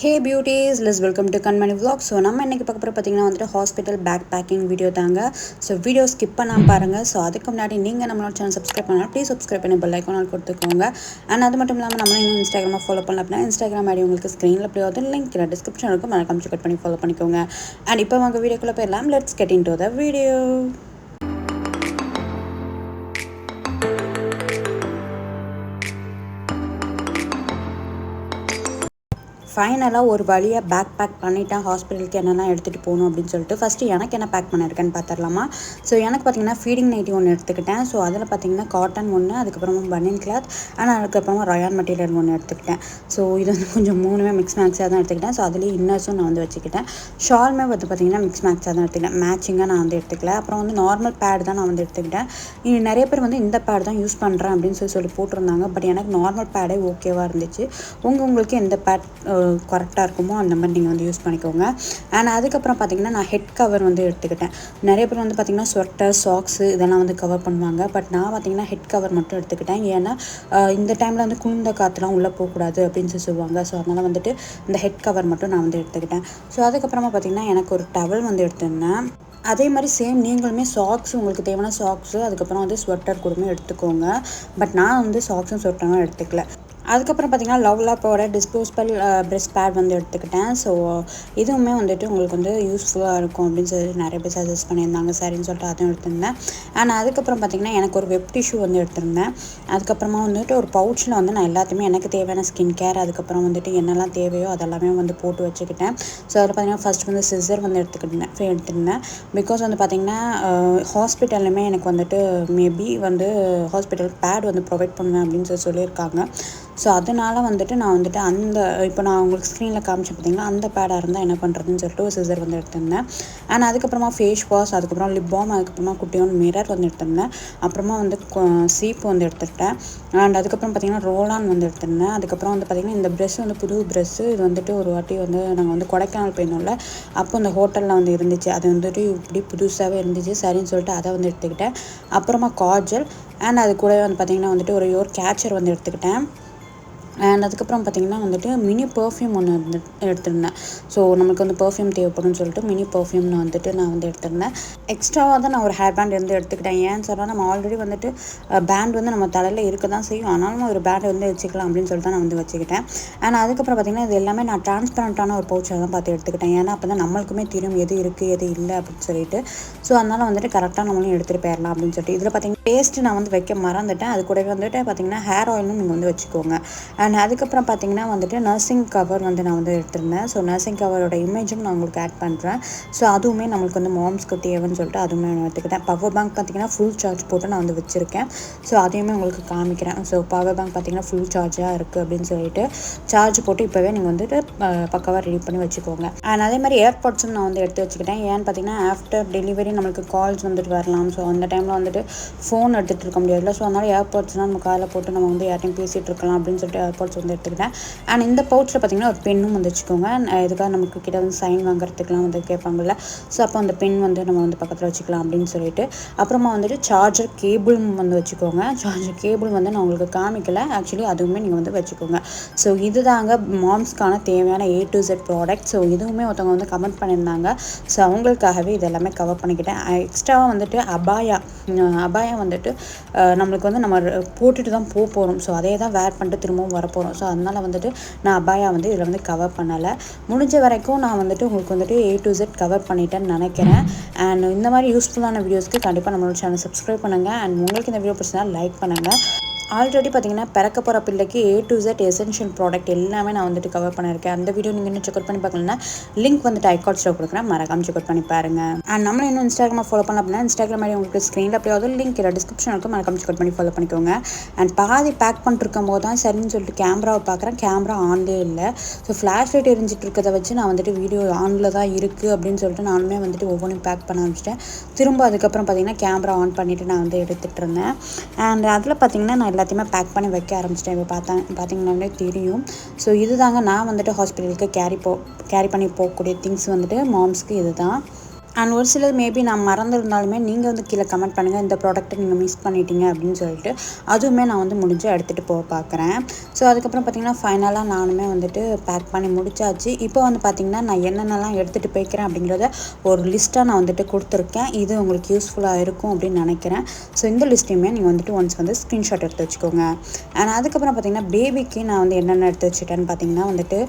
Hey beauties less welcome to Kanmani vlog so நம்ம இன்றைக்கி பார்க்க போகிற பார்த்தீங்கன்னா வந்துட்டு ஹாஸ்பிட்டல் பேக் பேக்கிங் வீடியோ தாங்க. ஸோ வீடியோ ஸ்கிப் பண்ணால் பாருங்கள் ஸோ அதுக்கு முன்னாடி நீங்கள் நம்மளோட சேனல் சப்ஸ்கிரைப் பண்ணால் ப்ளீஸ் சப்ஸ்கிரைப் பண்ணி பெல் ஐக்கானால் கொடுத்துக்கோங்க. அண்ட் அது மட்டும் இல்லாமல் நம்ம இன்னும் ஃபாலோ பண்ணலாம் அப்படின்னா இன்ஸ்டாகிராம் ஐடி உங்களுக்கு ஸ்க்ரீனில் ப்ளே வந்து லிங்க் டிஸ்கிரிப்ஷன் இருக்கும். மறக்காம செக் பண்ணி ஃபாலோ பண்ணிக்கோங்க. அண்ட் இப்போ உங்கள் வீடியோக்குள்ளே போயிடலாம். Let's get into the video ஃபைனலாக ஒரு வழியாக பேக் பேக் பண்ணிட்டேன் ஹாஸ்பிட்டலுக்கு என்னெல்லாம் எடுத்துகிட்டு போகணும் அப்படின்னு சொல்லிட்டு ஃபஸ்ட்டு எனக்கு என்ன பேக் பண்ணியிருக்கேன்னு பார்த்துடலாமா ஸோ எனக்கு பார்த்தீங்கன்னா ஃபீடிங் நைட்டி ஒன்று எடுத்துக்கிட்டேன். ஸோ அதில் பார்த்தீங்கன்னா காட்டன் ஒன்று அதுக்கப்புறமா பனியன் கிளாத் ஆனால் அதுக்கப்புறமா ரயான் மெட்டீரியல் ஒன்று எடுத்துக்கிட்டேன். ஸோ இது வந்து கொஞ்சம் மூணுமே மிக்ஸ் மேக்ஸாக தான் எடுத்துக்கிட்டேன். ஸோ அதுலேயே இன்னர்ஸும் நான் வந்து வச்சுக்கிட்டேன். ஷால்மே வந்து பார்த்தீங்கன்னா மிக்ஸ் மேக்ஸாக தான் எடுத்துக்கிட்டேன். மேட்சிங்காக நான் வந்து எடுத்துக்கல. அப்புறம் வந்து நார்மல் பேட் தான் நான் வந்து எடுத்துக்கிட்டேன். இனி நிறைய பேர் வந்து இந்த பேட் தான் யூஸ் பண்ணுறேன் அப்படின்னு சொல்லி சொல்லி போட்டிருந்தாங்க. பட் எனக்கு நார்மல் பேடே ஓகேவாக இருந்துச்சு. உங்கள் உங்களுக்கு எந்த பேட் கரெக்டாக இருக்குமோ அந்த மாதிரி நீங்கள் வந்து யூஸ் பண்ணிக்கோங்க. அண்ட் அதுக்கப்புறம் பார்த்தீங்கன்னா நான் ஹெட் கவர் வந்து எடுத்துக்கிட்டேன். நிறைய பேர் வந்து பார்த்திங்கன்னா ஸ்வெட்டர் சாக்ஸு இதெல்லாம் வந்து கவர் பண்ணுவாங்க. பட் நான் பார்த்தீங்கன்னா ஹெட் கவர் மட்டும் எடுத்துக்கிட்டேன். ஏன்னா இந்த டைமில் வந்து குளிர்ந்த காற்றுலாம் உள்ளே போகக்கூடாது அப்படின்னு சொல்லி சொல்லுவாங்க. ஸோ அதனால் வந்துட்டு இந்த ஹெட் கவர் மட்டும் நான் வந்து எடுத்துக்கிட்டேன். ஸோ அதுக்கப்புறமா பார்த்தீங்கன்னா எனக்கு ஒரு டவல் வந்து எடுத்திருந்தேன். அதே மாதிரி சேம் நீங்களுமே சாக்ஸ் உங்களுக்கு தேவையான சாக்ஸு அதுக்கப்புறம் வந்து ஸ்வெட்டர் கூடமே எடுத்துக்கோங்க. பட் நான் வந்து சாக்ஸும் ஸ்வெட்டரும் எடுத்துக்கல. அதுக்கப்புறம் பார்த்தீங்கன்னா லவ் லாப்போட டிஸ்போசபிள் ப்ரெஸ் பேட் வந்து எடுத்துக்கிட்டேன். ஸோ இதுவுமே வந்துட்டு உங்களுக்கு வந்து யூஸ்ஃபுல்லாக இருக்கும் அப்படின்னு சொல்லி நிறைய பேர் சஜஸ்ட் பண்ணியிருந்தாங்க. சரின்னு சொல்லிட்டு அதுவும் எடுத்திருந்தேன். அண்ட் அதுக்கப்புறம் பார்த்தீங்கன்னா எனக்கு ஒரு வெப் டிஷ்யூ வந்து எடுத்திருந்தேன். அதுக்கப்புறமா வந்துட்டு ஒரு பவுச்சில் வந்து நான் எல்லாத்தையுமே எனக்கு தேவையான ஸ்கின் கேர் அதுக்கப்புறம் வந்துட்டு என்னெல்லாம் தேவையோ அதெல்லாமே வந்து போட்டு வச்சுக்கிட்டேன். ஸோ அதில் பார்த்தீங்கன்னா ஃபஸ்ட் வந்து சிசர் வந்து எடுத்துக்கிட்டேன் எடுத்திருந்தேன். பிகாஸ் வந்து பார்த்தீங்கன்னா ஹாஸ்பிட்டல்லுமே எனக்கு வந்துட்டு மேபி வந்து ஹாஸ்பிட்டல் பேட் வந்து ப்ரொவைட் பண்ணுவேன் அப்படின்னு சொல்லி சொல்லியிருக்காங்க. ஸோ அதனால் வந்துட்டு நான் வந்துட்டு அந்த இப்போ நான் உங்களுக்கு ஸ்க்ரீனில் காமிச்சேன் பார்த்தீங்கன்னா அந்த பேடாக இருந்தால் என்ன பண்ணுறதுன்னு சொல்லிட்டு ஒரு சிசர் வந்து எடுத்திருந்தேன். அண்ட் அதுக்கப்புறமா ஃபேஸ் வாஷ் அதுக்கப்புறம் லிப் பாம் அதுக்கப்புறமா குட்டியோன் மிரர் வந்து எடுத்திருந்தேன். அப்புறமா வந்து சீப்பு வந்து எடுத்துக்கிட்டேன். அண்ட் அதுக்கப்புறம் பார்த்திங்கன்னா ரோலான் வந்து எடுத்திருந்தேன். அதுக்கப்புறம் வந்து பார்த்தீங்கன்னா இந்த ப்ரெஷ் வந்து புது ப்ரெஷ்ஷு இது வந்துட்டு ஒரு வாட்டி வந்து நாங்கள் வந்து கொடைக்கானல் போயிருந்தோம்ல அப்போ அந்த ஹோட்டலில் வந்து இருந்துச்சு. அது வந்துட்டு இப்படி புதுசாகவே இருந்துச்சு. சரின்னு சொல்லிட்டு அதை வந்து எடுத்துக்கிட்டேன். அப்புறமா காஜல் அண்ட் அது கூடவே வந்து பார்த்தீங்கன்னா வந்துட்டு ஒரு யோர் கேச்சர் வந்து எடுத்துக்கிட்டேன். அண்ட் அதுக்கப்புறம் பார்த்தீங்கன்னா வந்துட்டு மினி பர்ஃப்யூம் ஒன்று வந்து எடுத்திருந்தேன். ஸோ நமக்கு வந்து பர்ஃப்யூம் தேவைப்படும்னு சொல்லிட்டு மினி பர்ஃப்யூம்னு வந்துட்டு நான் வந்து எடுத்திருந்தேன். எக்ஸ்ட்ராவாக தான் நான் ஒரு ஹேர் பேண்ட் வந்து எடுத்துக்கிட்டேன். ஏன்னு சொன்னால் நம்ம ஆல்ரெடி வந்துட்டு பேண்ட் வந்து நம்ம தலையில் இருக்க தான் செய்யும். ஆனாலும் ஒரு பேண்ட் வந்து வச்சுக்கலாம் அப்படின்னு சொல்லிட்டு தான் நான் வந்து வச்சுக்கிட்டேன். அண்ட் அதுக்கப்புறம் பார்த்தீங்கன்னா இது எல்லாமே நான் டிரான்ஸ்பரண்ட்டான ஒரு பவுச்சாக தான் பார்த்து எடுத்துக்கிட்டேன். ஏன்னா அப்போ தான் நம்மளுக்குமே தெரியும் எது இருக்குது எது இல்லை அப்படின்னு சொல்லிட்டு. ஸோ அதனால் வந்துட்டு கரெக்டாக நம்மளும் எடுத்துகிட்டு போயிடலாம் அப்படின்னு சொல்லிட்டு. இதில் பார்த்தீங்கன்னா பேஸ்ட்டு நான் வந்து வைக்க மறந்துட்டேன். அது கூடவே வந்துட்டு பார்த்தீங்கன்னா ஹேர் ஆயிலும் நீங்கள் வந்து வச்சுக்கோங்க. அண்ட் அதுக்கப்புறம் பார்த்தீங்கன்னா வந்துட்டு நர்சிங் கவர் வந்து நான் வந்து எடுத்திருந்தேன். ஸோ நர்சிங் கவரோட இமேஜும் நான் உங்களுக்கு ஆட் பண்ணுறேன் ஸோ அதுவுமே நம்மளுக்கு வந்து மாம்ஸ்க்கு தேவைன்னு சொல்லிட்டு அதுவுமே நான் எடுத்துக்கிட்டேன். பவர் பேங்க் பார்த்தீங்கன்னா ஃபுல் சார்ஜ் போட்டு நான் வந்து வச்சுருக்கேன். ஸோ அதையுமே உங்களுக்கு காமிக்கிறேன். ஸோ பவர் பேங்க் பார்த்தீங்கன்னா ஃபுல் சார்ஜாக இருக்குது அப்படின்னு சொல்லிட்டு சார்ஜ் போட்டு இப்போவே நீங்கள் வந்துட்டு பக்கவாக ரெடி பண்ணி வச்சுக்கோங்க. அண்ட் அதே மாதிரி ஏர்பாட்ஸும் நான் வந்து எடுத்து வச்சுக்கிட்டேன். ஏன்னு பார்த்தீங்கன்னா ஆஃப்டர் டெலிவரி நம்மளுக்கு கால்ஸ் வந்துட்டு வரலாம். ஸோ அந்த டைமில் வந்துட்டு ஃபோன் எடுத்துகிட்டு இருக்க முடியாதுல்ல. ஸோ அதனால் ஏர்பாட்ஸ்னால் நம்ம காதில் போட்டு நம்ம வந்து யார்ட்டையும் பேசிகிட்டு இருக்கலாம் அப்படின்னு சொல்லிட்டு ஏர்பாட்ஸ் வந்து எடுத்துக்கிட்டேன். அண்ட் இந்த பவுச்சில் பார்த்தீங்கன்னா ஒரு பெண்ணும் வந்து வச்சுக்கோங்க. இதுக்காக நமக்கு கிட்ட வந்து சைன் வாங்குறதுக்குலாம் வந்து கேட்பாங்கல்ல. ஸோ அப்போ அந்த பென் வந்து நம்ம வந்து பக்கத்தில் வச்சுக்கலாம் அப்படின்னு சொல்லிட்டு அப்புறமா வந்துட்டு சார்ஜர் கேபிளும் வந்து வச்சுக்கோங்க. சார்ஜர் கேபிள் வந்து நான் உங்களுக்கு காமிக்கல. ஆக்சுவலி அதுவுமே நீங்கள் வந்து வச்சுக்கோங்க. ஸோ இதுதாங்க மாம்ஸ்க்கான தேவையான A to Z product so இதுவுமே ஒருத்தவங்க வந்து கமெண்ட் பண்ணியிருந்தாங்க. ஸோ அவங்களுக்காகவே இதெல்லாமே கவர் பண்ணிக்கிட்டேன். எக்ஸ்ட்ராவாக வந்துட்டு அபாயா அபாயா வந்துட்டு நம்மளுக்கு வந்து நம்ம போட்டுட்டு தான் போக போகிறோம் ஸோ அதே தான் வேர் பண்ணிட்டு திரும்பவும் வரப்போகிறோம் ஸோ அதனால் வந்துட்டு நான் அபாயா வந்து இதில் வந்து கவர் பண்ணலை. முடிஞ்ச வரைக்கும் நான் வந்துட்டு உங்களுக்கு வந்துட்டு ஏ டு ஜெட் கவர் பண்ணிட்டேன்னு நினைக்கிறேன். அண்ட் இந்த மாதிரி யூஸ்ஃபுல்லான வீடியோஸ்க்கு கண்டிப்பாக நம்மளோட சேனல் சப்ஸ்கிரைப் பண்ணுங்கள் அண்ட் உங்களுக்கு இந்த வீடியோ பிடிச்சா லைக் பண்ணுங்கள் ஆல்ரெடி பார்த்தீங்கன்னா பிறக்க போகிற பிள்ளைக்கு A to Z essential product எல்லாமே நான் வந்துட்டு கவர் பண்ணியிருக்கேன். அந்த வீடியோ நீங்கள் இன்னும் செக் பண்ணி பார்க்கலன்னா லிங்க் வந்துட்டு ஐகாட்ஸில் கொடுக்குறேன். மறக்காம செக் பண்ணி பாருங்க. அண்ட் நம்மளும் இன்னும் இன்ஸ்டாகிராம் ஃபாலோ பண்ணலாம் அப்படின்னா இன்ஸ்டாகிராம் மாதிரி உங்களுக்கு ஸ்க்ரீனில் அப்படியே வந்து லிங்க் இல்லை டிஸ்கிரிப்ஷன் இருக்கும். மறக்காம செக் பண்ணி ஃபாலோ பண்ணிக்கோங்க. அண்ட் பாதி பேக் பண்ணிருக்கும் போது தான் சரின்னு சொல்லிட்டு கேமராவை பார்க்குறேன். கேமரா ஆன்லேயே இல்லை. ஸோ ஃப்ளாஷ் லைட் எரிஞ்சிட்டு இருக்கிறத வச்சு நான் வந்துட்டு வீடியோ ஆனில் தான் இருக்குது அப்படின்னு சொல்லிட்டு நானுமே வந்துட்டு ஒவ்வொன்றும் பேக் பண்ண ஆரம்பிச்சிட்டேன். திரும்ப அதுக்கப்புறம் பார்த்தீங்கன்னா கேமரா ஆன் பண்ணிவிட்டு நான் வந்து எடுத்துகிட்டு இருந்தேன். அண்ட் அதில் பார்த்தீங்கன்னா நான் எல்லாத்தையுமே பேக் பண்ணி வைக்க ஆரம்பிச்சிட்டேன். இப்போ பார்த்தா பார்த்தீங்கன்னாலே தெரியும். ஸோ இதுதாங்க நான் வந்துட்டு ஹாஸ்பிட்டலுக்கு கேரி போ கேரி பண்ணி போகக்கூடிய திங்ஸ் வந்துட்டு மாம்ஸ்க்கு இதுதான். அண்ட் ஒரு சிலர் மேபி நான் மறந்துருந்தாலுமே நீங்கள் வந்து கீழே கமெண்ட் பண்ணுங்கள் இந்த ப்ராடக்ட்டை நீங்கள் மிஸ் பண்ணிட்டீங்க அப்படின்னு சொல்லிட்டு அதுவுமே நான் வந்து முடிஞ்சு எடுத்துகிட்டு போக பார்க்குறேன் ஸோ அதுக்கப்புறம் பார்த்திங்கன்னா ஃபைனலாக நானுமே வந்துட்டு பேக் பண்ணி முடிச்சாச்சு. இப்போ வந்து பார்த்திங்கன்னா நான் என்னென்னலாம் எடுத்துகிட்டு போய்க்கிறேன் அப்படிங்கிறத ஒரு லிஸ்ட்டாக நான் வந்துட்டு கொடுத்துருக்கேன். இது உங்களுக்கு யூஸ்ஃபுல்லாக இருக்கும் அப்படின்னு நினைக்கிறேன். ஸோ இந்த லிஸ்ட்டையுமே நீங்கள் வந்துட்டு ஒன்ஸ் வந்து ஸ்க்ரீன்ஷாட் எடுத்து வச்சுக்கோங்க. அண்ட் அதுக்கப்புறம் பார்த்திங்கன்னா பேபிக்கு நான் வந்து என்னென்ன எடுத்து வச்சுட்டேன்னு பார்த்தீங்கன்னா வந்துட்டு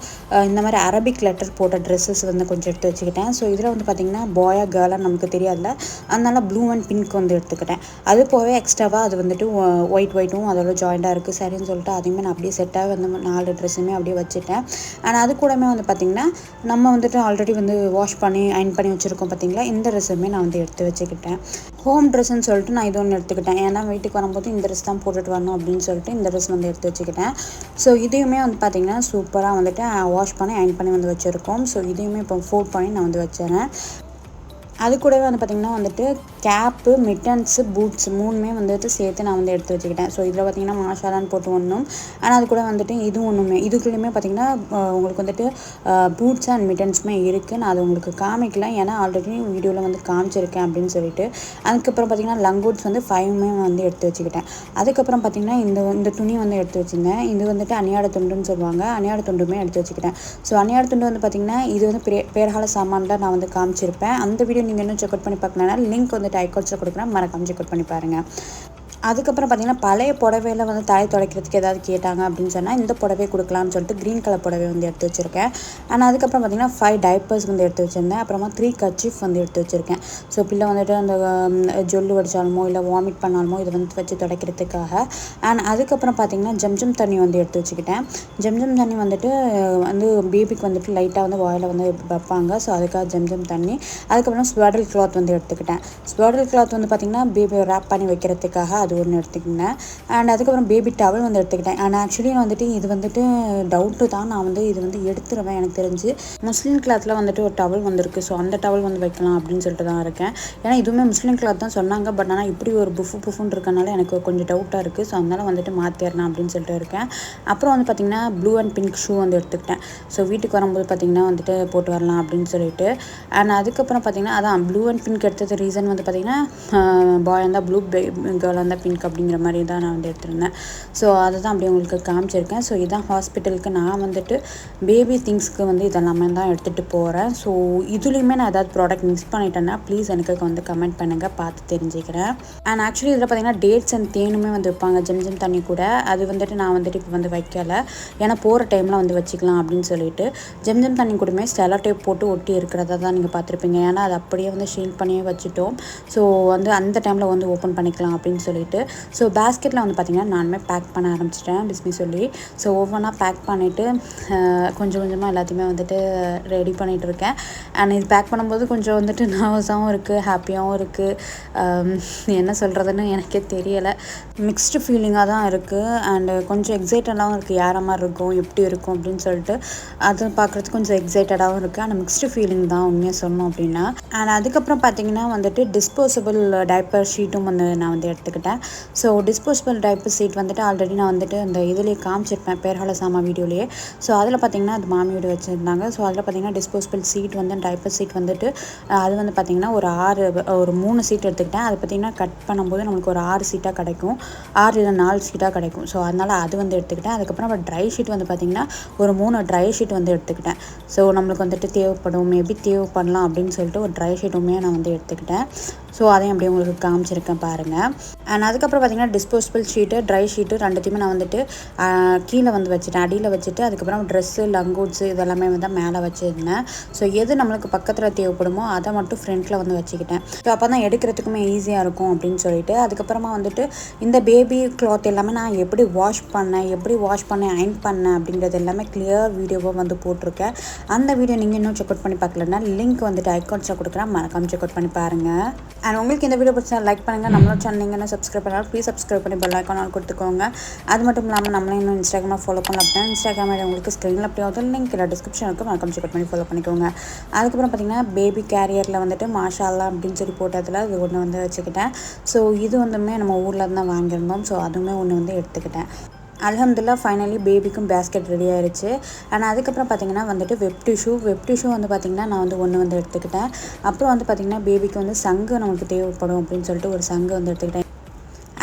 இந்த மாதிரி அரபிக் லெட்டர் போட்ட ட்ரெஸ்ஸஸ் வந்து கொஞ்சம் எடுத்து வச்சுக்கிட்டேன். ஸோ இதில் வந்து பார்த்திங்கன்னா பாய் கேர்ளாக நமக்கு தெரியாதுல அதனால ப்ளூ அண்ட் பிங்க் வந்து எடுத்துக்கிட்டேன். அது போகவே எக்ஸ்ட்ராவாக அது வந்துட்டு ஒயிட் ஒயிட்டும் அதோட ஜாயிண்டாக இருக்குது சரின்னு சொல்லிட்டு அதையுமே நான் அப்படியே செட்டாக வந்து நாலு ட்ரெஸ்ஸுமே அப்படியே வச்சுட்டேன். ஆனால் அது கூடமே வந்து பார்த்திங்கன்னா நம்ம வந்துட்டு ஆல்ரெடி வந்து வாஷ் பண்ணி அயன் பண்ணி வச்சுருக்கோம் பார்த்திங்களா இந்த ட்ரெஸ்ஸுமே நான் வந்து எடுத்து வச்சுக்கிட்டேன். ஹோம் ட்ரெஸ்ஸுன்னு சொல்லிட்டு நான் இது ஒன்று எடுத்துக்கிட்டேன். ஏன்னா வீட்டுக்கு வரும்போது இந்த ட்ரெஸ் தான் போட்டுட்டு வரணும் அப்படின்னு சொல்லிட்டு இந்த ட்ரெஸ் வந்து எடுத்து வச்சுக்கிட்டேன். ஸோ இதையுமே வந்து பார்த்திங்கன்னா சூப்பராக வந்துட்டு வாஷ் பண்ணி அயன் பண்ணி வந்து வச்சுருக்கோம். ஸோ இதையுமே இப்போ ஃபோல்ட் பண்ணி நான் வந்து வச்சுறேன் அது கூடவே வந்து பார்த்திங்கன்னா வந்துட்டு கேப்பு மிட்டன்ஸு பூட்ஸ் மூணுமே வந்துட்டு சேர்த்து நான் வந்து எடுத்து வச்சுக்கிட்டேன். ஸோ இதில் பார்த்தீங்கன்னா மாஷாலான்னு போட்டு ஒன்றும் ஆனால் அது கூட வந்துட்டு இது ஒன்றுமே இதுக்குள்ளேயுமே பார்த்திங்கன்னா உங்களுக்கு வந்துட்டு பூட்ஸ் அண்ட் மிட்டன்ஸுமே இருக்குது நான் அது உங்களுக்கு காமிக்கல ஏன்னா ஆல்ரெடி வீடியோவில் வந்து காமிச்சிருக்கேன் அப்படின்னு சொல்லிட்டு. அதுக்கப்புறம் பார்த்திங்கன்னா லங்கூட்ஸ் வந்து ஃபைவுமே வந்து எடுத்து வச்சுக்கிட்டேன். அதுக்கப்புறம் பார்த்திங்கன்னா இந்த இந்த துணி வந்து எடுத்து வச்சுருந்தேன். இது வந்துட்டு அணியாட துண்டுன்னு சொல்லுவாங்க. அணியாட துண்டுமே எடுத்து வச்சுக்கிட்டேன். ஸோ அணியாட துண்டு வந்து பார்த்திங்கன்னா இது வந்து பெரிய பேர்கால சாமான்ல நான் வந்து காமிச்சிருப்பேன். அந்த வீடியோ நீங்கள் இன்னும் செக் அவுட் பண்ணி பார்க்கலனா லிங்க் வந்து டைக்கோட்ஸில் கொடுக்குறேன் மறக்காமல் செக் அவுட் பண்ணி பாருங்கள் அதுக்கப்புறம் பார்த்தீங்கன்னா பழைய புடவையில் வந்து தலை துடைக்கிறதுக்கு ஏதாவது கேட்டாங்க அப்படின்னு சொன்னால் இந்த புடவை கொடுக்கலாம்னு சொல்லிட்டு க்ரீன் கலர் புடவை வந்து எடுத்து வச்சுருக்கேன். ஆனால் அதுக்கப்புறம் பார்த்தீங்கன்னா ஃபைவ் டைப்பர்ஸ் வந்து எடுத்து வச்சுருந்தேன். அப்புறமா த்ரீ கர்ச்சீஃப் வந்து எடுத்து வச்சுருக்கேன். ஸோ பிள்ளை வந்துட்டு அந்த ஜொல்லு வடிச்சாலுமோ இல்லை வாமிட் பண்ணாலுமோ இதை வந்து வச்சு துடைக்கிறதுக்காக. அண்ட் அதுக்கப்புறம் பார்த்தீங்கன்னா ஜம்ஜம் தண்ணி வந்து எடுத்து வச்சுக்கிட்டேன். ஜம்ஜம் தண்ணி வந்துட்டு வந்து பேபிக்கு வந்துட்டு லைட்டாக வந்து வாயில் வந்து வைப்பாங்க. ஸோ அதுக்காக ஜம்ஜம் தண்ணி. அதுக்கப்புறம் ஸ்வெடல் கிளாத் வந்து எடுத்துக்கிட்டேன். ஸ்வெடல் கிளாத் வந்து பார்த்திங்கன்னா பேபியை ரேப் பண்ணி வைக்கிறதுக்காக அது ஒன்று எடுத்துக்கிட்டேன் அண்ட் அதுக்கப்புறம் பேபி டவல் வந்து எடுத்துக்கிட்டேன். அண்ட் ஆக்சுவலி வந்துட்டு இது வந்துட்டு டவுட்டு தான். நான் வந்து இது வந்து எடுத்துருவேன் எனக்கு தெரிஞ்சு. முஸ்லீம் கிளாத்தில் வந்துட்டு ஒரு டவல் வந்திருக்கு. ஸோ அந்த டவல் வந்து வைக்கலாம் அப்படின்னு சொல்லிட்டு தான் இருக்கேன். ஏன்னா இதுவுமே முஸ்லீம் கிளாத் தான் சொன்னாங்க. பட் ஆனால் இப்படி ஒரு புஃபு புஃபுன்னு இருக்கனால எனக்கு கொஞ்சம் டவுட்டாக இருக்குது ஸோ அதனால் வந்துட்டு மாற்றிடலாம் அப்படின்னு சொல்லிட்டு இருக்கேன். அப்புறம் வந்து பார்த்திங்கன்னா ப்ளூ அண்ட் பிங்க் ஷூ வந்து எடுத்துக்கிட்டேன். ஸோ வீட்டுக்கு வரும்போது பார்த்திங்கன்னா வந்துட்டு போட்டு வரலாம் அப்படின்னு சொல்லிட்டு. அண்ட் அதுக்கப்புறம் பார்த்திங்கன்னா அதான் ப்ளூ அண்ட் பிங்க் எடுத்தது ரீசன் வந்து பார்த்திங்கன்னா பாய் இருந்தால் ப்ளூ கேர்ள் இருந்தால் பிங்க் அப்படிங்கிற மாதிரி தான் நான் வந்து எடுத்திருந்தேன். ஸோ அதை தான் அப்படியே உங்களுக்கு காமிச்சிருக்கேன். ஸோ இதான் ஹாஸ்பிட்டலுக்கு நான் வந்துட்டு பேபி திங்ஸ்க்கு வந்து இதெல்லாமே தான் எடுத்துகிட்டு போகிறேன் ஸோ இதுலேயுமே நான் ஏதாவது ப்ராடக்ட் மிஸ் பண்ணிட்டேன்னா ப்ளீஸ் எனக்கு வந்து கமெண்ட் பண்ணுங்கள் பார்த்து தெரிஞ்சுக்கிறேன். அண்ட் ஆக்சுவலி இதில் பார்த்தீங்கன்னா டேட்ஸ் அண்ட் தேனுமே வந்து வைப்பாங்க. ஜிம் ஜிம் தண்ணி கூட. அது வந்துட்டு நான் வந்துட்டு இப்போ வந்து வைக்கலை. ஏன்னா போகிற டைமில் வந்து வச்சுக்கலாம் அப்படின்னு சொல்லிட்டு. ஜிம் ஜிம் தண்ணி கூடமே ஸ்டெலோ டேப் போட்டு ஒட்டி இருக்கிறதா தான் நீங்கள் பார்த்துருப்பீங்க. ஏன்னா அது அப்படியே வந்து ஷீல் பண்ணியே வச்சுட்டோம். ஸோ வந்து அந்த டைமில் வந்து ஓப்பன் பண்ணிக்கலாம் அப்படின்னு சொல்லிட்டு. ஸோ பேஸ்கெட்டில் வந்து பார்த்திங்கன்னா நானுமே பேக் பண்ண ஆரம்பிச்சிட்டேன் பிஸ்மி சொல்லி. ஸோ ஒவ்வொன்றா பேக் பண்ணிவிட்டு கொஞ்சம் கொஞ்சமாக எல்லாத்தையுமே வந்துட்டு ரெடி பண்ணிகிட்டு இருக்கேன். அண்ட் இது பேக் பண்ணும்போது கொஞ்சம் வந்துட்டு நர்வஸாகவும் இருக்குது ஹாப்பியாகவும் இருக்குது என்ன சொல்கிறதுன்னு எனக்கே தெரியலை. மிக்ஸ்டு ஃபீலிங்காக தான் இருக்குது அண்டு கொஞ்சம் எக்ஸைட்டடாகவும் இருக்குது யார மாதிரி இருக்கும் எப்படி இருக்கும் அப்படின்னு சொல்லிட்டு. அது பார்க்குறதுக்கு கொஞ்சம் எக்ஸைட்டடாகவும் இருக்குது ஆனால் மிக்ஸ்டு ஃபீலிங் தான் உண்மையாக சொல்லணும் அப்படின்னா. அண்ட் அதுக்கப்புறம் பார்த்தீங்கன்னா வந்துட்டு டிஸ்போசபிள் டைப்பர் ஷீட்டும் வந்து நான் வந்து எடுத்துக்கிட்டேன். ஸோ டிஸ்போசபிள் டைப்பர் சீட் வந்துட்டு ஆல்ரெடி நான் வந்துட்டு அந்த இதுலேயே காமிச்சிருப்பேன் பேர்ஹால சாமா வீடியோலேயே. ஸோ அதில் பார்த்தீங்கன்னா அது மாமி வீடு வச்சுருந்தாங்க. ஸோ அதில் பார்த்தீங்கன்னா டிஸ்போசபிள் சீட் வந்து டைப்பர் சீட் வந்துட்டு அது வந்து பார்த்தீங்கன்னா ஒரு ஆறு ஒரு மூணு சீட் எடுத்துக்கிட்டேன். அது பார்த்தீங்கன்னா கட் பண்ணும்போது நம்மளுக்கு ஒரு ஆறு சீட்டாக கிடைக்கும். ஆறு இல்லை நாலு சீட்டாக கிடைக்கும். ஸோ அதனால் அது வந்து எடுத்துக்கிட்டேன். அதுக்கப்புறம் அப்புறம் ட்ரை ஷீட் வந்து பார்த்திங்கன்னா ஒரு மூணு ட்ரை ஷீட் வந்து எடுத்துக்கிட்டேன். ஸோ நம்மளுக்கு வந்துட்டு தேவைப்படும். மேபி தேவைப்படலாம் அப்படின்னு சொல்லிட்டு ஒரு ட்ரை ஷீட்டுமே நான் வந்து எடுத்துக்கிட்டேன். ஸோ அதையும் அப்படியே உங்களுக்கு காமிச்சிருக்கேன் பாருங்கள் அண்ட் அதுக்கப்புறம் பார்த்தீங்கன்னா டிஸ்போசபிள் ஷீட்டு ட்ரை ஷீட்டு ரெண்டுத்தையுமே நான் வந்துட்டு கீழே வந்து வச்சுட்டேன். அடியில் வச்சுட்டு அதுக்கப்புறம் ட்ரெஸ்ஸு லங்கூட்ஸு இதெல்லாமே வந்து மேலே வச்சுருந்தேன். ஸோ எது நம்மளுக்கு பக்கத்தில் தேவைப்படுமோ அதை மட்டும் ஃப்ரண்ட்டில் வந்து வச்சுக்கிட்டேன். ஸோ அப்போ தான் எடுக்கிறதுக்குமே ஈஸியாக இருக்கும் அப்படின்னு சொல்லிட்டு அதுக்கப்புறமா வந்துட்டு இந்த பேபி கிளாத் எல்லாமே நான் எப்படி வாஷ் பண்ணேன் எப்படி வாஷ் பண்ணேன் அயன் பண்ணேன் அப்படிங்கிறது எல்லாமே கிளியர் வீடியோவாக வந்து போட்டிருக்கேன். அந்த வீடியோ நீங்கள் இன்னும் செக் அவுட் பண்ணி பார்க்கலன்னா லிங்க் வந்துட்டு ஐக்கான்ஸில் கொடுக்குறேன். மறக்காமல் செக் அவுட் பண்ணி பாருங்கள் அண்ட் உங்களுக்கு இந்த வீடியோ பிடிச்சா லைக் பண்ணுங்கள் நம்மளோட சேனல் நீங்கள் சப்ஸ்கிரைப் பண்ணாலும் ப்ளீஸ் சப்ஸ்கிரைப் பண்ணி பெல் ஐக்கான் கொடுத்துக்கோங்க. அது மட்டும் இல்லாமல் நம்மளும் இன்னும் இன்ஸ்டாகிராமில் ஃபாலோ பண்ணலாம் அப்படின்னா இன்ஸ்டாகிராம் உங்களுக்கு ஸ்க்ரீனில் அப்படியே வந்து லிங்க் இல்லை டிஸ்கிரிப்ஷன் இருக்கும் மறக்காம செக் பண்ணி ஃபாலோ பண்ணிக்கோங்க. அதுக்கப்புறம் பார்த்தீங்கன்னா பேபி கேரியரில் வந்துட்டு மாஷா அல்லா அப்படின்னு சொல்லி போட்டதில் அது ஒன்று வந்து வச்சுக்கிட்டேன். ஸோ இது வந்துமே நம்ம ஊரில் தான் வாங்கியிருந்தோம். ஸோ அதுவுமே ஒன்று வந்து எடுத்துக்கிட்டேன். அலமதுல்லா ஃபைனலி பேபிக்கும் பேஸ்கெட் ரெடி ஆயிடுச்சு அண்ட் அதுக்கப்புறம் பார்த்தீங்கன்னா வந்துட்டு வெப் டிஷ்யூ வெப் டிஷ்யூ வந்து பார்த்திங்கன்னா நான் வந்து ஒன்று வந்து எடுத்துக்கிட்டேன். அப்புறம் வந்து பார்த்திங்கன்னா பேபிக்கு வந்து சங்கு நமக்கு தேவைப்படும் அப்படின்னு சொல்லிட்டு ஒரு சங்கு வந்து எடுத்துக்கிட்டேன்.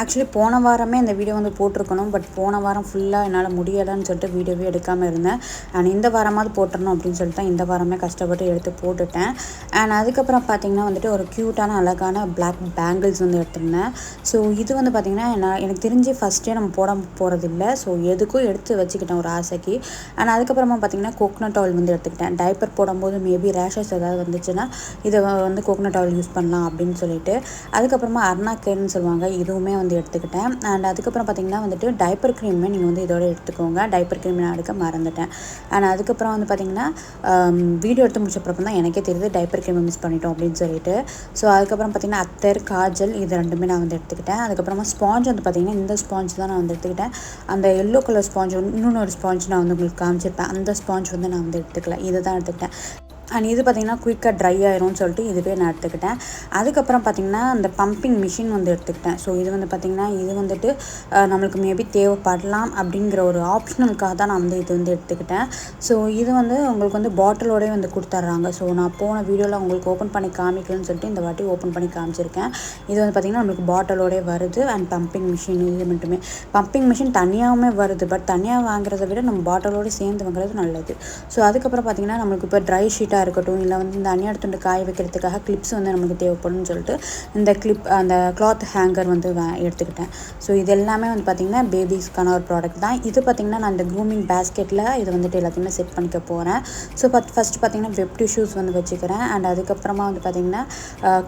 ஆக்சுவலி போன வாரமே இந்த வீடியோ வந்து போட்டிருக்கணும் பட் போன வாரம் ஃபுல்லாக என்னால் முடியலைன்னு சொல்லிட்டு வீடியோவே எடுக்காமல் இருந்தேன். அண்ட் இந்த வாரமாவது போட்டுறணும் அப்படின்னு சொல்லிட்டு தான் இந்த வாரமே கஷ்டப்பட்டு எடுத்து போட்டுட்டேன். அண்ட் அதுக்கப்புறம் பார்த்தீங்கன்னா வந்துட்டு ஒரு க்யூட்டான அழகான பிளாக் பேங்கிள்ஸ் வந்து எடுத்திருந்தேன். ஸோ இது வந்து பார்த்திங்கன்னா நான் எனக்கு தெரிஞ்சு ஃபஸ்ட்டே நம்ம போட போகிறதில்ல ஸோ எதுக்கும் எடுத்து வச்சுக்கிட்டேன் ஒரு ஆசைக்கு. அண்ட் அதுக்கப்புறமா பார்த்திங்கன்னா கோகனட் ஆயில் வந்து எடுத்துக்கிட்டேன். டைப்பர் போடும்போது மேபி ரேஷஸ் ஏதாவது வந்துச்சுன்னா இதை வந்து கோகனட் ஆயில் யூஸ் பண்ணலாம் அப்படின்னு சொல்லிட்டு. அதுக்கப்புறமா அர்னாக்கேன்னு சொல்லுவாங்க இதுவுமே வந்து எடுத்துக்கிட்டேன். அண்ட் அதுக்கப்புறம் பார்த்திங்கன்னா வந்துட்டு டைப்பர் க்ரீமே நீங்கள் வந்து இதோட எடுத்துக்கோங்க. டைப்பர் க்ரீம் நான் எடுக்க மறந்துட்டேன். அண்ட் அதுக்கப்புறம் வந்து பார்த்திங்கன்னா வீடியோ எடுத்து முடிச்சப்பறம் தான் எனக்கே தெரியுது டைப்பர் க்ரீமை மிஸ் பண்ணிட்டோம் அப்படின்னு சொல்லிட்டு. ஸோ அதுக்கப்புறம் பார்த்திங்கன்னா அத்தர் காஜல் இது ரெண்டுமே நான் வந்து எடுத்துக்கிட்டேன். அதுக்கப்புறமா ஸ்பாஞ்ச் வந்து பார்த்திங்கன்னா இந்த ஸ்பாஞ்ச் தான் நான் வந்து எடுத்துக்கிட்டேன். அந்த எல்லோ கலர் ஸ்பாஞ்ச் இன்னொன்று ஒரு ஸ்பாஞ்ச் நான் வந்து உங்களுக்கு காமிச்சிருப்பேன். அந்த ஸ்பாஞ்ச் வந்து நான் வந்து எடுத்துக்கல. இதை தான் எடுத்துக்கிட்டேன். அண்ட் இது பார்த்திங்கன்னா குயிக்காக ட்ரை ஆயிரும்னு சொல்லிட்டு இதுவே நான் எடுத்துக்கிட்டேன். அதுக்கப்புறம் பார்த்திங்கன்னா அந்த பம்பிங் மிஷின் வந்து எடுத்துக்கிட்டேன். ஸோ இது வந்து பார்த்திங்கன்னா இது வந்துட்டு நம்மளுக்கு மேபி தேவைப்படலாம் அப்படிங்கிற ஒரு ஆப்ஷனலுக்காக தான் நான் வந்து இது வந்து எடுத்துக்கிட்டேன். ஸோ இது வந்து உங்களுக்கு வந்து பாட்டிலோடய வந்து கொடுத்துட்றாங்க ஸோ நான் போன வீடியோவில் உங்களுக்கு ஓப்பன் பண்ணி காமிக்கலன்னு சொல்லிட்டு இந்த வாட்டி ஓப்பன் பண்ணி காமிச்சிருக்கேன். இது வந்து பார்த்திங்கன்னா நம்மளுக்கு பாட்டிலோடய வருது அண்ட் பம்பிங் மிஷின் இது மட்டுமே. பம்பிங் மிஷின் தனியாகவுமே வருது. பட் தனியாக வாங்குறத விட நம்ம பாட்டிலோடு சேர்ந்து வாங்குறது நல்லது. ஸோ அதுக்கப்புறம் பார்த்திங்கன்னா நம்மளுக்கு இப்போ ட்ரை ஷீட்டாக இருக்கட்டும் இல்லை வந்து இந்த அணியாடு துண்டு காய வைக்கிறதுக்காக கிளிப்ஸ் வந்து நமக்கு தேவைப்படும்னு சொல்லிட்டு இந்த கிளிப் அந்த கிளாத் ஹேங்கர் வந்து எடுத்துக்கிட்டேன். ஸோ இது எல்லாமே வந்து பார்த்திங்கன்னா பேபிஸ்க்கான ஒரு ப்ராடக்ட் தான். இது பார்த்திங்கன்னா நான் இந்த க்ரூமிங் பேஸ்கெட்டில் இது வந்துட்டு எல்லாத்தையுமே செட் பண்ணிக்க போகிறேன் ஸோ பத் ஃபஸ்ட் பார்த்திங்கன்னா வெப் டிஷ்யூஸ் வந்து வச்சுக்கிறேன். அண்ட் அதுக்கப்புறமா வந்து பார்த்திங்கன்னா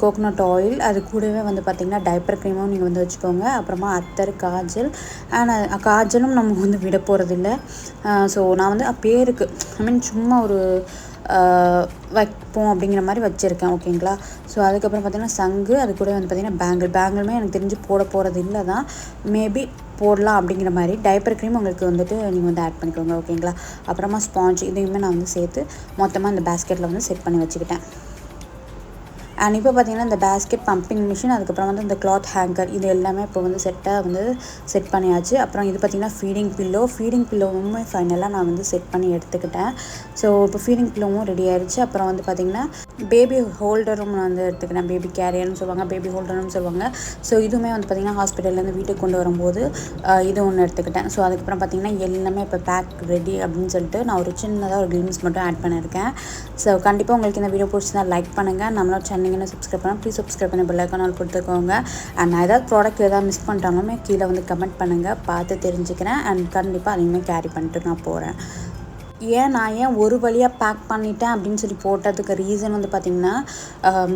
கோகோனட் ஆயில் அது கூடவே வந்து பார்த்திங்கன்னா டைப்பர் க்ரீமும் நீங்கள் வந்து வச்சுக்கோங்க. அப்புறமா அத்தர் காஜல் அண்ட் காஜலும் நம்ம வந்து விட போகிறதில்ல ஸோ நான் வந்து பேருக்கு ஐ மீன் சும்மா ஒரு வைப்போம் அப்படிங்கிற மாதிரி வச்சுருக்கேன் ஓகேங்களா? ஸோ அதுக்கப்புறம் பார்த்திங்கன்னா சங்கு அது கூட வந்து பார்த்திங்கன்னா பேங்கிள். பேங்கிளுமே எனக்கு தெரிஞ்சு போட போகிறது இல்லை தான். மேபி போடலாம் அப்படிங்கிற மாதிரி. டைப்பர் க்ரீம் உங்களுக்கு வந்துட்டு நீங்கள் வந்து ஆட் பண்ணிக்கோங்க ஓகேங்களா? அப்புறமா ஸ்பாஞ்ச் இதையுமே நான் வந்து சேர்த்து மொத்தமாக அந்த பேஸ்கெட்டில் வந்து செட் பண்ணி வச்சுக்கிட்டேன். அண்ட் இப்போ பார்த்தீங்கன்னா இந்த பேஸ்கெட் பம்பிங் மிஷின் அதுக்கப்புறம் வந்து இந்த கிளாத் ஹேங்கர் இது எல்லாமே இப்போ வந்து செட்டாக வந்து செட் பண்ணியாச்சு. அப்புறம் இது பார்த்தீங்கன்னா ஃபீடிங் பில்லோ ஃபீடிங் பில்லோவுமே ஃபைனலாக நான் வந்து செட் பண்ணி எடுத்துக்கிட்டேன். ஸோ இப்போ ஃபீடிங் பில்லோவும் ரெடி ஆயிடுச்சு அப்புறம் வந்து பார்த்தீங்கன்னா பேபி ஹோல்டரும் நான் வந்து எடுத்துக்கிட்டேன். பேபி கேரியர்னு சொல்லுவாங்க. பேபி ஹோல்டர்னு சொல்லுவாங்க. ஸோ இதுவுமே வந்து பார்த்திங்கன்னா ஹாஸ்பிட்டல்லேருந்து வீட்டுக்கு கொண்டு வரும்போது இது ஒன்று எடுத்துக்கிட்டேன். ஸோ அதுக்கப்புறம் பார்த்தீங்கன்னா எல்லாமே இப்போ பேக் ரெடி அப்படின்னு சொல்லிட்டு நான் ஒரு சின்னதாக ஒரு கிளிம்ஸ் மட்டும் ஆட் பண்ணியிருக்கேன். ஸோ கண்டிப்பாக உங்களுக்கு இந்த வீடியோ பிடிச்சிருந்தா லைக் பண்ணுங்கள் நம்மளோட சேனலிங்கன்னு சப்ஸ்கிரைப் பண்ணால் ப்ளீஸ் சப்ஸ்கிரைப் பண்ணி பெல் ஐக்கானால் கொடுத்துக்கோங்க. அண்ட் நான் ஏதாவது ப்ராடக்ட் எதாவது மிஸ் பண்ணிட்டாலுமே கீழே வந்து கமெண்ட் பண்ணுங்கள் பார்த்து தெரிஞ்சுக்கிறேன். அண்ட் கண்டிப்பாக அதையுமே கேரி பண்ணிட்டு நான் போகிறேன் ஏன் நான் ஏன் ஒரு வழியாக பேக் பண்ணிட்டேன் அப்படின்னு சொல்லி போட்டதுக்கு ரீசன் வந்து பார்த்திங்கன்னா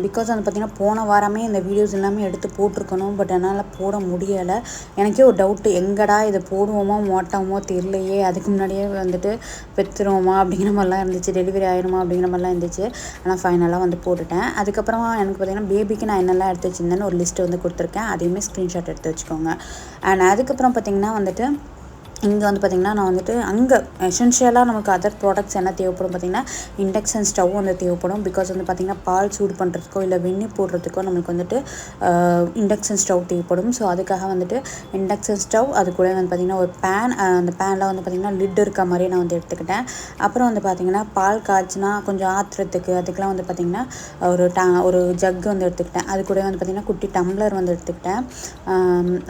பிகாஸ் வந்து பார்த்திங்கன்னா போன வாரமே இந்த வீடியோஸ் எல்லாமே எடுத்து போட்டிருக்கணும் பட் என்னால் போட முடியலை. எனக்கே ஒரு டவுட்டு எங்கடா இதை போடுவோமோ மாட்டோமோ தெரியலையே. அதுக்கு முன்னாடியே வந்துட்டு பெற்றுருவோமா அப்படிங்கிற மாதிரிலாம் இருந்துச்சு. டெலிவரி ஆயிடுமா அப்படிங்கிற மாதிரிலாம் இருந்துச்சு. ஆனால் ஃபைனலாக வந்து போட்டுட்டேன். அதுக்கப்புறமா எனக்கு பார்த்திங்கன்னா பேபிக்கு நான் என்னெல்லாம் எடுத்து வச்சிருந்தேன்னு ஒரு லிஸ்ட்டு வந்து கொடுத்துருக்கேன். அதையுமே ஸ்க்ரீன்ஷாட் எடுத்து வச்சுக்கோங்க. அண்ட் அதுக்கப்புறம் பார்த்திங்கன்னா வந்துட்டு இங்கே வந்து பார்த்திங்கன்னா நான் வந்துட்டு அங்கே எசென்ஷியலாக நமக்கு அதர் ப்ராடக்ட்ஸ் என்ன தேவைப்படும் பார்த்திங்கன்னா இண்டக்ஷன் ஸ்டவ் வந்து தேவைப்படும். பிகாஸ் வந்து பார்த்திங்கன்னா பால் சூடு பண்ணுறதுக்கோ இல்லை வெந்நீர் போடுறதுக்கோ நம்மளுக்கு வந்துட்டு இண்டக்ஷன் ஸ்டவ் தேவைப்படும். ஸோ அதுக்காக வந்துட்டு இண்டக்ஷன் ஸ்டவ் அது கூட வந்து பார்த்திங்கன்னா ஒரு பேன் அந்த பேனில் வந்து பார்த்திங்கன்னா லிட் இருக்க மாதிரி நான் வந்து எடுத்துக்கிட்டேன். அப்புறம் வந்து பார்த்திங்கன்னா பால் காய்ச்சினா கொஞ்சம் ஆத்துறதுக்கு அதுக்கெலாம் வந்து பார்த்திங்கன்னா ஒரு டா ஒரு ஜக் வந்து எடுத்துக்கிட்டேன். அது கூட வந்து பார்த்திங்கன்னா குட்டி டம்ளர் வந்து எடுத்துக்கிட்டேன்.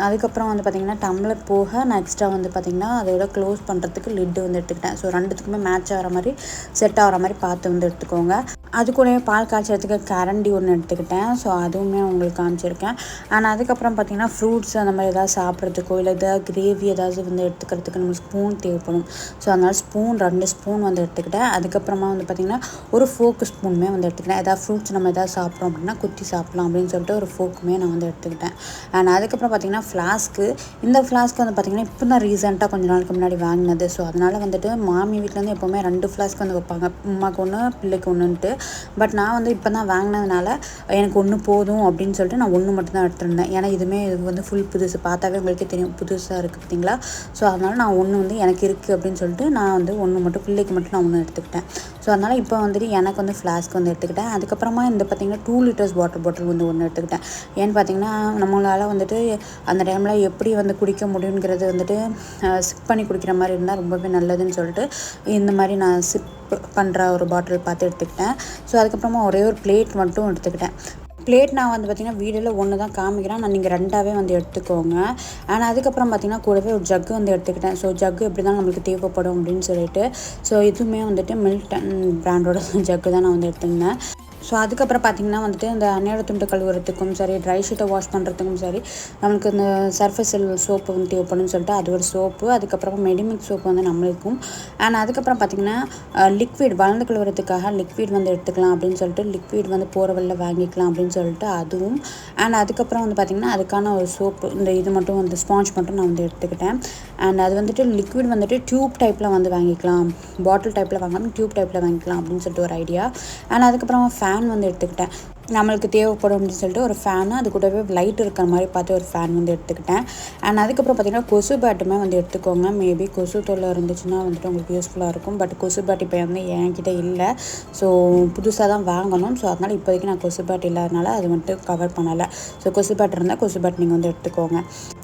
அதுக்கப்புறம் வந்து பார்த்திங்கன்னா டம்ளர் போக நான் எக்ஸ்ட்ரா வந்து பார்த்திங்கன்னா அதோட க்ளோஸ் பண்ணுறதுக்கு லிட்டு வந்து எடுத்துக்கிட்டேன். ஸோ ரெண்டுத்துக்குமே மேட்ச் ஆகிற மாதிரி செட் ஆகிற மாதிரி பார்த்து வந்து எடுத்துக்கோங்க. அது கூடவே பால் காய்ச்சறதுக்கு கரண்டி ஒன்று எடுத்துக்கிட்டேன். ஸோ அதுவுமே உங்களுக்கு காமிச்சிருக்கேன். ஆனால் அதுக்கப்புறம் பார்த்திங்கன்னா ஃப்ரூட்ஸ் அந்த மாதிரி ஏதாவது சாப்பிட்றதுக்கோ இல்லை ஏதாவது கிரேவி ஏதாவது வந்து எடுத்துக்கிறதுக்கு நமக்கு ஸ்பூன் தேவைப்படும். ஸோ அதனால் ஸ்பூன் ரெண்டு ஸ்பூன் வந்து எடுத்துக்கிட்டேன். அதுக்கப்புறமா வந்து பார்த்திங்கன்னா ஒரு ஃபோக்கு ஸ்பூனுமே வந்து எடுத்துக்கிட்டேன். ஏதாவது ஃப்ரூட்ஸ் நம்ம ஏதாவது சாப்பிட்றோம் அப்படின்னா குத்தி சாப்பிட்லாம் அப்படின்னு சொல்லிட்டு ஒரு ஃபோக்குமே நான் வந்து எடுத்துக்கிட்டேன். அண்ட் அதுக்கப்புறம் பார்த்திங்கன்னா ஃப்ளாஸ்க்கு இந்த ஃப்ளாஸ்க்கு வந்து பார்த்திங்கன்னா இப்போ தான் ரீசெண்டாக கொஞ்ச நாளுக்கு முன்னாடி வாங்கினது. ஸோ அதனால் வந்துட்டு மாமி வீட்டிலேருந்து எப்போவுமே ரெண்டு ஃப்ளாஸ்க் வந்து வைப்பாங்க. உமாக்கு ஒன்று பிள்ளைக்கு ஒன்றுன்ட்டு பட் நான் வந்து இப்போ தான் வாங்கினதுனால எனக்கு ஒன்று போதும் அப்படின்னு சொல்லிட்டு நான் ஒன்று மட்டும் தான் எடுத்துருந்தேன். ஏன்னா இதுவுமே இது வந்து ஃபுல் புதுசு. பார்த்தாவே உங்களுக்கே தெரியும். புதுசாக இருக்குது பார்த்தீங்களா? ஸோ அதனால் நான் ஒன்று வந்து எனக்கு இருக்குது அப்படின்னு சொல்லிட்டு நான் வந்து ஒன்று மட்டும் பிள்ளைக்கு மட்டும் நான் ஒன்று எடுத்துக்கிட்டேன். ஸோ அதனால் இப்போ வந்துட்டு எனக்கு வந்து ஃப்ளாஸ்க் வந்து எடுத்துக்கிட்டேன். அதுக்கப்புறமா இந்த பார்த்திங்கன்னா டூ லிட்டர்ஸ் வாட்டர் பாட்டில் வந்து ஒன்று எடுத்துக்கிட்டேன். ஏன்னு பார்த்தீங்கன்னா நம்மளால் வந்துட்டு அந்த டைமில் எப்படி வந்து குடிக்க முடியுங்கிறது வந்துட்டு சிப் பண்ணி குடிக்கிற மாதிரி இருந்தால் ரொம்பவே நல்லதுன்னு சொல்லிட்டு இந்த மாதிரி நான் சிப் பண்ணுற ஒரு பாட்டில் பார்த்து எடுத்துக்கிட்டேன். ஸோ அதுக்கப்புறமா ஒரே ஒரு பிளேட் மட்டும் எடுத்துக்கிட்டேன். பிளேட் நான் வந்து பார்த்திங்கன்னா வீடியோவில் ஒன்று தான் காமிக்கிறேன். நான் நீங்கள் ரெண்டாவே வந்து எடுத்துக்கோங்க. ஆனால் அதுக்கப்புறம் பார்த்திங்கன்னா கூடவே ஒரு ஜக்கு வந்து எடுத்துக்கிட்டேன். ஸோ ஜக்கு எப்படி தான் நம்மளுக்கு தேவைப்படும் அப்படின்னு சொல்லிட்டு. ஸோ இதுவுமே வந்துட்டு மில்டன் பிராண்டோட ஜக்கு தான் நான் வந்து எடுத்திருந்தேன். ஸோ அதுக்கப்புறம் பார்த்திங்கன்னா வந்துட்டு இந்த அன்னையோட துண்டு கழுவுறதுக்கும் சரி ட்ரை ஷீட்டை வாஷ் பண்ணுறதுக்கும் சரி நம்மளுக்கு இந்த சர்ஃபேசல் சோப்பு வந்து தேவைப்படும் சொல்லிட்டு அது ஒரு சோப்பு அதுக்கப்புறமா மெடிமிக் சோப்பு வந்து நம்மளுக்கும். அண்ட் அதுக்கப்புறம் பார்த்திங்கன்னா லிக்விட் வளர்ந்து கழுவுறதுக்காக லிக்விட் வந்து எடுத்துக்கலாம் அப்படின்னு சொல்லிட்டு லிக்விட் வந்து போகிற வழியில் வாங்கிக்கலாம் அப்படின்னு சொல்லிட்டு அதுவும். அண்ட் அதுக்கப்புறம் வந்து பார்த்திங்கன்னா அதுக்கான ஒரு சோப்பு இந்த இது மட்டும் வந்து ஸ்பாஞ்ச் மட்டும் நான் வந்து எடுத்துக்கிட்டேன். அண்ட் அது வந்துட்டு லிக்விட் வந்துட்டு டியூப் டைப்பில் வந்து வாங்கிக்கலாம். பாட்டில் டைப்பில் வாங்காமல் டியூப் டைப்பில் வாங்கிக்கலாம் அப்படின்னு சொல்லிட்டு ஒரு ஐடியா அண்ட் அதுக்கப்புறமா ஃபேன் வந்து எடுத்துக்கிட்டேன். நம்மளுக்கு தேவைப்படும் அப்படின்னு சொல்லிட்டு ஒரு ஃபேனு அது கூடவே லைட் இருக்கிற மாதிரி பார்த்து ஒரு ஃபேன் வந்து எடுத்துக்கிட்டேன். அண்ட் அதுக்கப்புறம் பார்த்திங்கன்னா கொசு பேட்டுமே வந்து எடுத்துக்கோங்க. மேபி கொசு தொல்லை இருந்துச்சுன்னா வந்துட்டு உங்களுக்கு யூஸ்ஃபுல்லாக இருக்கும். பட் கொசு பேட் இப்போ வந்து என்கிட்ட இல்லை. ஸோ புதுசாக தான் வாங்கணும். ஸோ அதனால் இப்போதைக்கு நான் கொசு பேட் இல்லாதனால அது வந்துட்டு கவர் பண்ணலை. ஸோ கொசு பேட் இருந்தால் கொசு பேட் நீங்கள் வந்து எடுத்துக்கோங்க.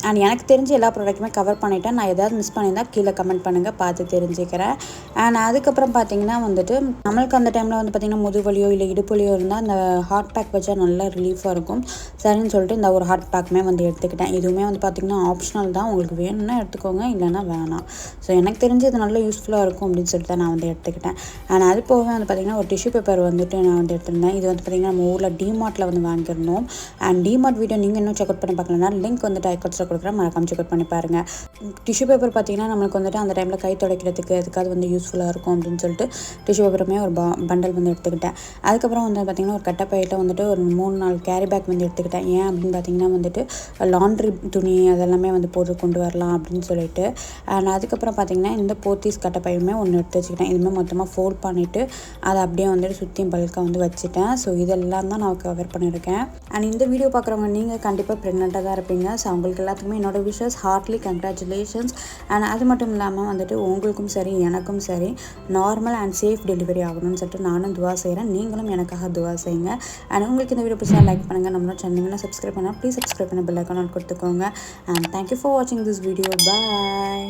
அண்ட் எனக்கு தெரிஞ்ச எல்லா ப்ராடக்ட்டுமே கவர் பண்ணிவிட்டேன் நான் ஏதாவது மிஸ் பண்ணியிருந்தால் கீழே கமெண்ட் பண்ணுங்கள் பார்த்து தெரிஞ்சுக்கிறேன். அண்ட் அதுக்கப்புறம் பார்த்தீங்கன்னா வந்துட்டு நம்மளுக்கு அந்த டைமில் வந்து பார்த்திங்கன்னா முதுவலியோ இல்லை இடுப்புலியோ இருந்தால் அந்த ஹார்ட் ஹாட் பேக் வச்சா நல்லா ரிலீஃபாக இருக்கும். சரின்னு சொல்லிட்டு இந்த ஒரு ஹாட் பேக்குமே வந்து எடுத்துக்கிட்டேன். இதுவுமே வந்து பார்த்திங்கன்னா ஆப்ஷனல் தான். உங்களுக்கு வேணும்னா எடுத்துக்கோங்க இல்லைன்னா வேணாம். ஸோ எனக்கு தெரிஞ்சு இது நல்லா யூஸ்ஃபுல்லாக இருக்கும் அப்படின்னு சொல்லிட்டு நான் வந்து எடுத்துக்கிட்டேன். அண்ட் அது போக வந்து பார்த்திங்கன்னா ஒரு டிஷ்யூ பேப்பர் வந்துட்டு நான் வந்து எடுத்திருந்தேன். இது வந்து பார்த்திங்கன்னா நம்ம ஊரில் டிமார்ட்டில் வந்து வாங்கியிருந்தோம். அண்ட் டிமார்ட் வீடியோ நீங்கள் இன்னும் செக் அவுட் பண்ணி பார்க்கலன்னா லிங்க் வந்து டைக்கட்ஸில் கொடுக்குறேன். மறக்காம செக் அவுட் பண்ணி பாருங்கள் டிஷ்யூ பேப்பர் பார்த்திங்கன்னா நம்மளுக்கு வந்துட்டு அந்த டைமில் கை துடைக்கிறதுக்கு எதுக்காவது வந்து யூஸ்ஃபுல்லாக இருக்கும் அப்படின்னு சொல்லிட்டு டிஷ்யூ பேப்பருமே ஒரு பண்டல் வந்து எடுத்துக்கிட்டேன். அதுக்கப்புறம் வந்து பார்த்திங்கன்னா ஒரு கட்டப்பையிட்ட வந்துட்டு ஒரு மூணு நாலு கேரி பேக் வந்து எடுத்துக்கிட்டேன். ஏன் அப்படின்னு பார்த்தீங்கன்னா வந்துட்டு லாண்ட்ரி துணி அதெல்லாமே வந்து போட்டு கொண்டு வரலாம் அப்படின்னு சொல்லிட்டு. அண்ட் அதுக்கப்புறம் பார்த்தீங்கன்னா இந்த போத்தீஸ் கட்டப்பையுமே ஒன்று எடுத்து வச்சுக்கிட்டேன். இதுவுமே மொத்தமாக ஃபோல்ட் பண்ணிவிட்டு அதை அப்படியே வந்துட்டு சுற்றியும் பல்காக வந்து வச்சுட்டேன். ஸோ இதெல்லாம் தான் நான் கவர் பண்ணியிருக்கேன். அண்ட் இந்த வீடியோ பார்க்குறவங்க நீங்கள் கண்டிப்பாக ப்ரெக்னெண்ட்டாக தான் இருப்பீங்க. ஸோ அவங்களுக்கு எல்லாத்துக்குமே என்னோட விஷஸ் ஹார்ட்லி கங்க்ராச்சுலேஷன்ஸ் அண்ட் அது மட்டும் இல்லாமல் வந்துட்டு உங்களுக்கும் சரி எனக்கும் சரி நார்மல் அண்ட் சேஃப் டெலிவரி ஆகணும்னு சொல்லிட்டு நானும் துவா செய்கிறேன் நீங்களும் எனக்காக துவா செய்யுங்க. அண்ட் உங்களுக்கு இந்த வீடியோ பிடிச்சா லைக் பண்ணுங்கள் நம்மளோட சேனல் சப்ஸ்கிரைப் பண்ணால் ப்ளீஸ் சப்ஸ்கிரைப் பண்ண பெல் ஐக்கான் கொடுத்துக்கோங்க. அண்ட் தேங்க்யூ ஃபார் வாட்சிங் திஸ் வீடியோ பாய்